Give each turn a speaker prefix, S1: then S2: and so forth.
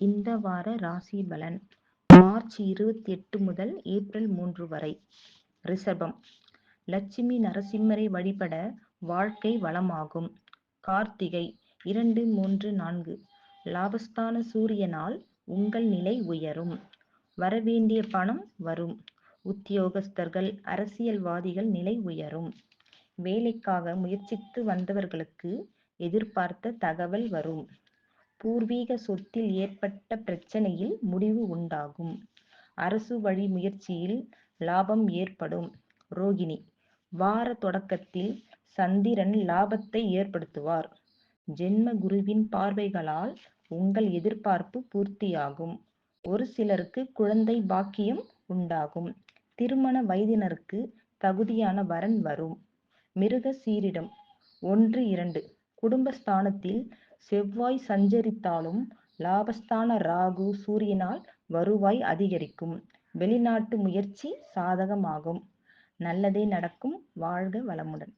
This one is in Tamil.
S1: இந்த வார ராசி பலன்? மார்ச் இருபத்தி எட்டு முதல் ஏப்ரல் மூன்று வரை. ரிஷபம். லட்சுமி நரசிம்மரை வழிபட வாழ்க்கை வளமாகும். கார்த்திகை இரண்டு மூன்று நான்கு. லாபஸ்தான சூரியனால் உங்கள் நிலை உயரும். வரவேண்டிய பணம் வரும். உத்தியோகஸ்தர்கள் அரசியல்வாதிகள் நிலை உயரும். வேலைக்காக முயற்சித்து வந்தவர்களுக்கு எதிர்பார்த்த தகவல் வரும். பூர்வீக சொத்தில் ஏற்பட்ட பிரச்சனையில் முடிவு உண்டாகும். அரசு வழி முயற்சியில் லாபம் ஏற்படும். ரோகிணி வார தொடக்கத்தில் சந்திரன் லாபத்தை ஏற்படுத்துவார். ஜென்ம குருவின் பார்வைகளால் உங்கள் எதிர்பார்ப்பு பூர்த்தியாகும். ஒரு சிலருக்கு குழந்தை பாக்கியம் உண்டாகும். திருமண வயதினருக்கு தகுதியான வரன் வரும். மிருக சீரிடம் ஒன்று இரண்டு குடும்பஸ்தானத்தில் செவ்வாய் சஞ்சரித்தாலும் லாபஸ்தான ராகு சூரியனால் வருவாய் அதிகரிக்கும். வெளிநாட்டு முயற்சி சாதகமாகும். நல்லதே நடக்கும். வாழ்க வளமுடன்.